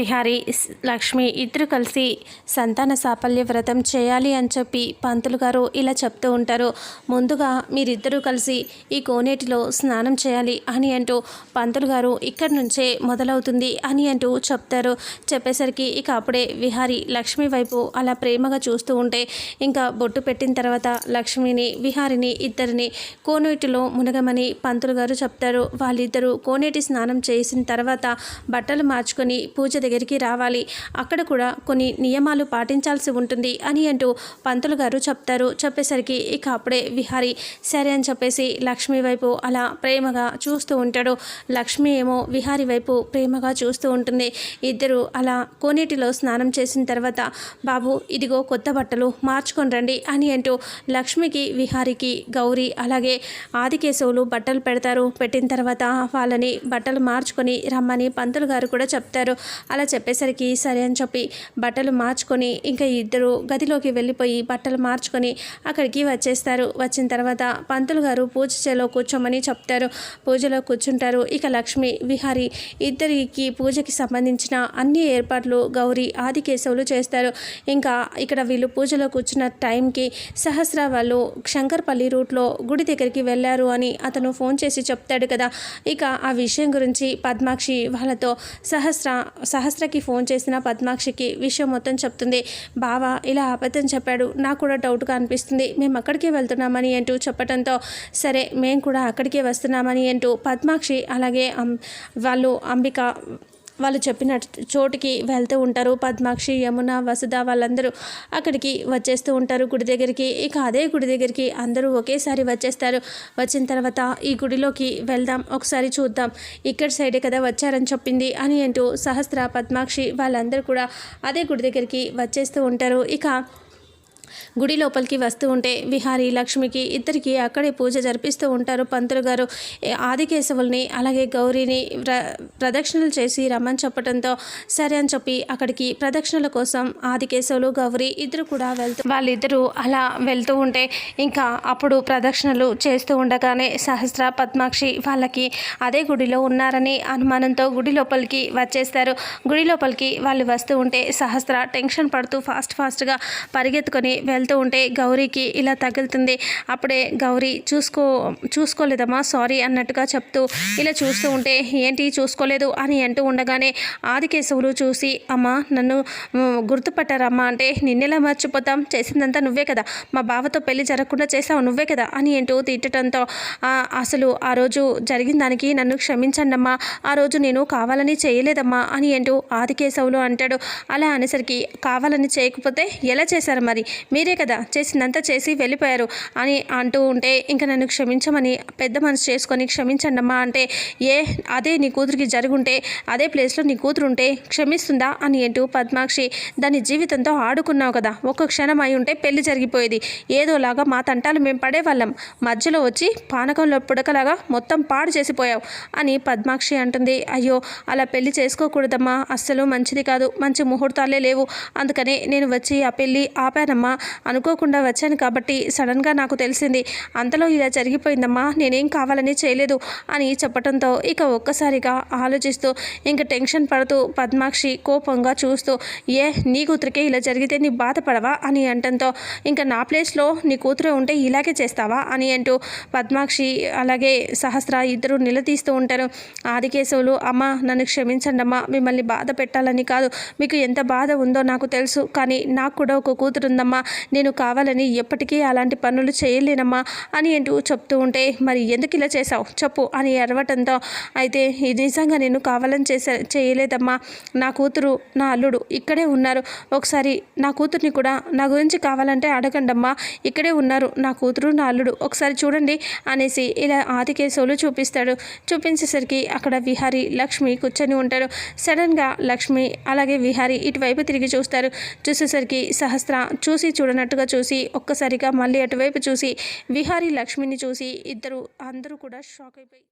విహారి లక్ష్మి ఇద్దరు కలిసి సంతాన సాఫల్య వ్రతం చేయాలి అని చెప్పి పంతులు గారు ఇలా చెప్తూ ఉంటారు. ముందుగా మీరిద్దరూ కలిసి ఈ కోనేటిలో స్నానం చేయాలి అని అంటూ పంతులు గారు ఇక్కడి నుంచే మొదలవుతుంది అని అంటూ చెప్తారు. చెప్పేసరికి ఇక అప్పుడే విహారి లక్ష్మి వైపు అలా ప్రేమగా చూస్తూ ఉంటే ఇంకా బొట్టు పెట్టిన తర్వాత లక్ష్మిని విహారిని ఇద్దరిని కోనేటిలో మునగమని పంతులు గారు చెప్తారు. వాళ్ళిద్దరూ కోనేటి స్నానం చేసిన తర్వాత బట్టలు మార్చుకొని పూజ దగ్గరికి రావాలి. అక్కడ కూడా కొన్ని నియమాలు పాటించాల్సి ఉంటుంది అని అంటూ పంతులు గారు చెప్తారు. చెప్పేసరికి ఇక అప్పుడే విహారి సరే అని చెప్పేసి లక్ష్మి వైపు అలా ప్రేమగా చూస్తూ ఉంటాడు. లక్ష్మి ఏమో విహారి వైపు ప్రేమగా చూస్తూ ఉంటుంది. ఇద్దరు అలా కోనేటిలో స్నానం చేసిన తర్వాత బాబు ఇదిగో కొత్త బట్టలు మార్చుకొని రండి అని అంటూ లక్ష్మికి విహారికి గౌరీ అలాగే ఆదికేశవులు బట్టలు పెడతారు. పెట్టిన తర్వాత వాళ్ళని బట్టలు మార్చుకొని రమ్మని పంతులు గారు కూడా చెప్తారు. అలా చెప్పేసరికి సరే అని చెప్పి బట్టలు మార్చుకొని ఇంకా ఇద్దరు గదిలోకి వెళ్ళిపోయి బట్టలు మార్చుకొని అక్కడికి వచ్చేస్తారు. వచ్చిన తర్వాత పంతులు గారు పూజ చేలో కూర్చోమని చెప్తారు. పూజలో కూర్చుంటారు. ఇక లక్ష్మి విహారి ఇద్దరికి పూజకి సంబంధించిన అన్ని ఏర్పాట్లు గౌరీ ఆదికేశవులు చేస్తారు. ఇంకా ఇక్కడ వీళ్ళు పూజలో కూర్చున్న టైంకి సహస్ర వాళ్ళు శంకర్పల్లి రూట్లో గుడి దగ్గరికి వెళ్ళారు అని అతను ఫోన్ చేసి చెప్తాడు కదా. ఇక ఆ విషయం గురించి పద్మాక్షి వాళ్ళతో సహస్ర సహస్రకి ఫోన్ చేసిన పద్మాక్షికి విషయం మొత్తం చెప్తుంది. బావ ఇలా అబద్ధం చెప్పాడు. నాకు కూడా డౌట్గా అనిపిస్తుంది. మేము అక్కడికే వెళ్తున్నామని అంటూ చెప్పడంతో సరే మేము కూడా అక్కడికే వస్తున్నామని అంటూ పద్మాక్షి అలాగే అం- వాళ్ళు అంబిక వాళ్ళు చెప్పిన చోటుకి వెళ్తూ ఉంటారు. పద్మాక్షి యమున వసుధ వాళ్ళందరూ అక్కడికి వచ్చేస్తూ ఉంటారు గుడి దగ్గరికి. ఇక అదే గుడి దగ్గరికి అందరూ ఒకేసారి వచ్చేస్తారు. వచ్చిన తర్వాత ఈ గుడిలోకి వెళ్దాం ఒకసారి చూద్దాం. ఇక్కడ సైడే కదా వచ్చారని చెప్పింది అని అంటూ సహస్ర పద్మాక్షి వాళ్ళందరూ కూడా అదే గుడి దగ్గరికి వచ్చేస్తూ ఉంటారు. ఇక గుడి లోపలికి వస్తూ ఉంటే విహారీ లక్ష్మికి ఇద్దరికి అక్కడే పూజ జరిపిస్తూ ఉంటారు పంతులు గారు. ఆదికేశవుల్ని అలాగే గౌరీని ప్ర ప్రదక్షిణలు చేసి రమ్మని చెప్పడంతో సరే అని చెప్పి అక్కడికి ప్రదక్షిణల కోసం ఆదికేశవులు గౌరీ ఇద్దరు కూడా వెళ్తూ వాళ్ళిద్దరూ అలా వెళ్తూ ఉంటే ఇంకా అప్పుడు ప్రదక్షిణలు చేస్తూ ఉండగానే సహస్ర పద్మాక్షి వాళ్ళకి అదే గుడిలో ఉన్నారని అనుమానంతో గుడి లోపలికి వచ్చేస్తారు. గుడి లోపలికి వాళ్ళు వస్తూ ఉంటే సహస్ర టెన్షన్ పడుతూ ఫాస్ట్ ఫాస్ట్గా పరిగెత్తుకొని వెళ్తూ ఉంటే గౌరీకి ఇలా తగులుతుంది. అప్పుడే గౌరీ చూసుకో చూసుకోలేదమ్మా సారీ అన్నట్టుగా చెప్తూ ఇలా చూస్తూ ఉంటే ఏంటి చూసుకోలేదు? అని అంటూ ఉండగానే ఆదికేశవులు చూసి అమ్మా నన్ను గుర్తుపట్టారమ్మా అంటే నిన్నెలా మర్చిపోతాం? చేసిందంతా నువ్వే కదా. మా బావతో పెళ్ళి జరగకుండా చేసావు నువ్వే కదా అని అంటూ తిట్టడంతో అసలు ఆ రోజు జరిగిన దానికి నన్ను క్షమించండమ్మా. ఆ రోజు నేను కావాలని చేయలేదమ్మా అని అంటూ ఆదికేశవులు అంటాడు. అలా అనేసరికి కావాలని చేయకపోతే ఎలా చేశారు మరి? మీరే కదా చేసిందంతా చేసి వెళ్ళిపోయారు అని అంటూ ఉంటే ఇంకా నన్ను క్షమించమని పెద్ద మనసు చేసుకొని క్షమించండి అమ్మా అంటే ఏ అదే నీ కూతురికి జరుగుంటే అదే ప్లేస్లో నీ కూతురు ఉంటే క్షమిస్తుందా? అని అంటూ పద్మాక్షి దాని జీవితంతో ఆడుకున్నావు కదా ఒక్క క్షణం అయి ఉంటే పెళ్ళి జరిగిపోయేది. ఏదోలాగా మా తంటాలు మేము పడేవాళ్ళం. మధ్యలో వచ్చి పానకంలో పుడకలాగా మొత్తం పాడు చేసిపోయావు అని పద్మాక్షి అంటుంది. అయ్యో అలా పెళ్ళి చేసుకోకూడదమ్మా అస్సలు మంచిది కాదు మంచి ముహూర్తాలే లేవు. అందుకనే నేను వచ్చి ఆ పెళ్ళి ఆపానమ్మా అనుకోకుండా వచ్చాను కాబట్టి సడన్గా నాకు తెలిసింది అంతలో ఇలా జరిగిపోయిందమ్మా నేనేం కావాలని చేయలేదు అని చెప్పడంతో ఇక ఒక్కసారిగా ఆలోచిస్తూ ఇంక టెన్షన్ పడుతూ పద్మాక్షి కోపంగా చూస్తూ ఏ నీ కూతురికే ఇలా జరిగితే నీ బాధపడవా అని అంటంతో ఇంకా నా ప్లేస్లో నీ కూతురు ఉంటే ఇలాగే చేస్తావా? అని అంటూ పద్మాక్షి అలాగే సహస్ర ఇద్దరు నిలదీస్తూ ఉంటారు. ఆదికేశవులు అమ్మ నన్ను క్షమించండి అమ్మా మిమ్మల్ని బాధ పెట్టాలని కాదు మీకు ఎంత బాధ ఉందో నాకు తెలుసు కానీ నాకు కూడా ఒక కూతురు ఉందమ్మా నేను కావాలని ఎప్పటికీ అలాంటి పనులు చేయలేనమ్మా అని అంటూ చెప్తూ ఉంటే మరి ఎందుకు ఇలా చేశావు? చెప్పు అని అరవటంతో అయితే ఇది నిజంగా నేను కావాలని చేసే చేయలేదమ్మా. నా కూతురు నా అల్లుడు ఇక్కడే ఉన్నారు. ఒకసారి నా కూతుర్ని కూడా నా గురించి కావాలంటే అడగండమ్మా. ఇక్కడే ఉన్నారు. నా కూతురు నా అల్లుడు. ఒకసారి చూడండి అనేసి ఇలా ఆదికేశవులు చూపిస్తాడు. చూపించేసరికి అక్కడ విహారి లక్ష్మి కూర్చొని ఉంటారు. సడన్గా లక్ష్మి అలాగే విహారి ఇటువైపు తిరిగి చూస్తారు. చూసేసరికి సహస్ర చూసి చూడనట్టుగా చూసి ఒక్కసారిగా మళ్ళీ అటువైపు చూసి విహారి లక్ష్మిని చూసి ఇద్దరు అందరూ కూడా షాక్ అయిపోయి